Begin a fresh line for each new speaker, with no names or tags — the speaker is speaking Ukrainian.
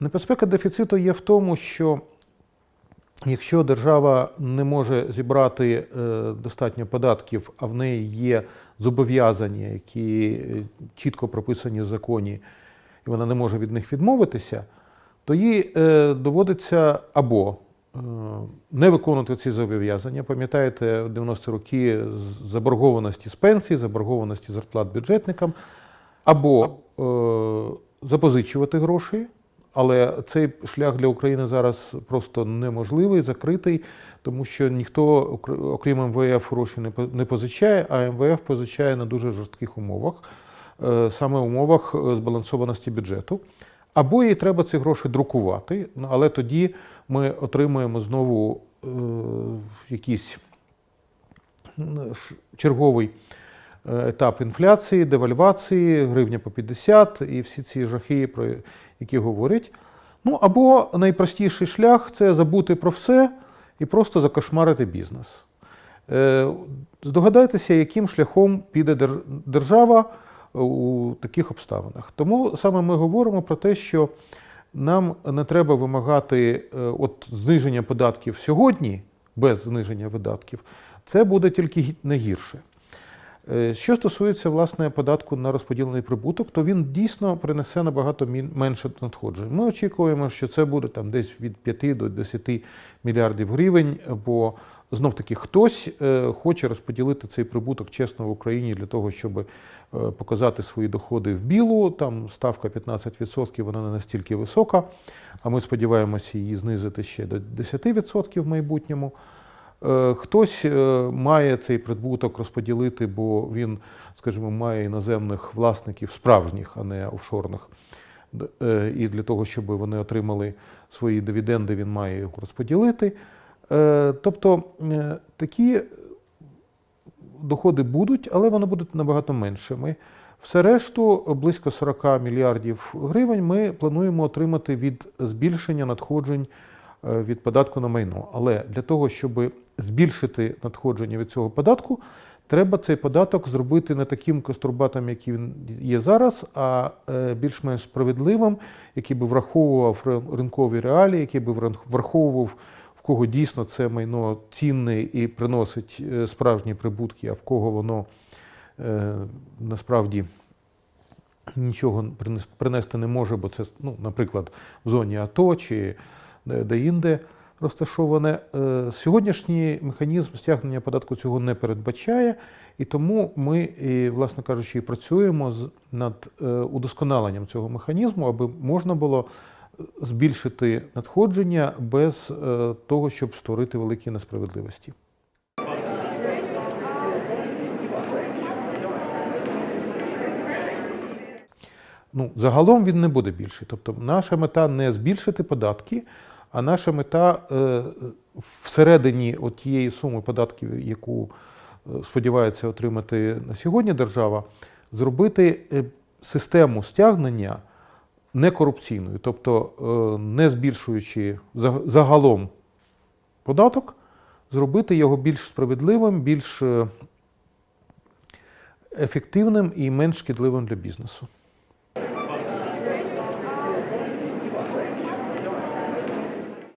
Небезпека дефіциту є в тому, що якщо держава не може зібрати е, достатньо податків, а в неї є зобов'язання, які е, чітко прописані в законі, і вона не може від них відмовитися, то їй е, доводиться або не виконувати ці зобов'язання. Пам'ятаєте, в 90-ті роки заборгованості з пенсій, заборгованості зарплат бюджетникам, або е, запозичувати гроші, але цей шлях для України зараз просто неможливий, закритий, тому що ніхто, окрім МВФ, гроші не позичає, а МВФ позичає на дуже жорстких умовах, е, саме умовах е, збалансованості бюджету. Або їй треба ці гроші друкувати, ну, але тоді ми отримуємо знову е, якийсь черговий етап інфляції, девальвації, гривня по 50 і всі ці жахи, про які говорять. Ну або найпростіший шлях це забути про все і просто закошмарити бізнес. Е, Здогадайтеся, яким шляхом піде держава у таких обставинах. Тому саме ми говоримо про те, що нам не треба вимагати е, от зниження податків сьогодні без зниження видатків. Це буде тільки гі- не гірше. Е, Що стосується власне податку на розподілений прибуток, то він дійсно принесе набагато менше надходжень. Ми очікуємо, що це буде там десь від 5 до 10 мільярдів гривень, бо знов таки хтось е, хоче розподілити цей прибуток чесно в Україні для того, щоб е, показати свої доходи в білу. Там ставка 15%, вона не настільки висока. А ми сподіваємося її знизити ще до 10% в майбутньому. Е, Хтось е, має цей прибуток розподілити, бо він, скажімо, має іноземних власників справжніх, а не офшорних. Е, І для того, щоб вони отримали свої дивіденди, він має їх розподілити. Тобто такі доходи будуть, але вони будуть набагато меншими. Все решту, близько 40 мільярдів гривень, ми плануємо отримати від збільшення надходжень від податку на майно. Але для того, щоб збільшити надходження від цього податку, треба цей податок зробити не таким кострубатом, який він є зараз, а е, більш-менш справедливим, який би враховував ринкові реалії, який би враховував, в кого дійсно це майно цінне і приносить е, справжні прибутки, а в кого воно е, насправді нічого принести не може, бо це, ну, наприклад, в зоні АТО чи де- де-інде розташоване. Е, Сьогоднішній механізм стягнення податку цього не передбачає, і тому ми, і, власне кажучи, і працюємо над е, удосконаленням цього механізму, аби можна було е, збільшити надходження без того, щоб створити великі несправедливості. Ну, загалом він не буде більший. Тобто наша мета не збільшити податки, а наша мета е, всередині тієї суми податків, яку е, сподівається отримати на сьогодні держава, зробити е, систему стягнення некорупційною, тобто не збільшуючи загалом податок, зробити його більш справедливим, більш ефективним і менш шкідливим для бізнесу.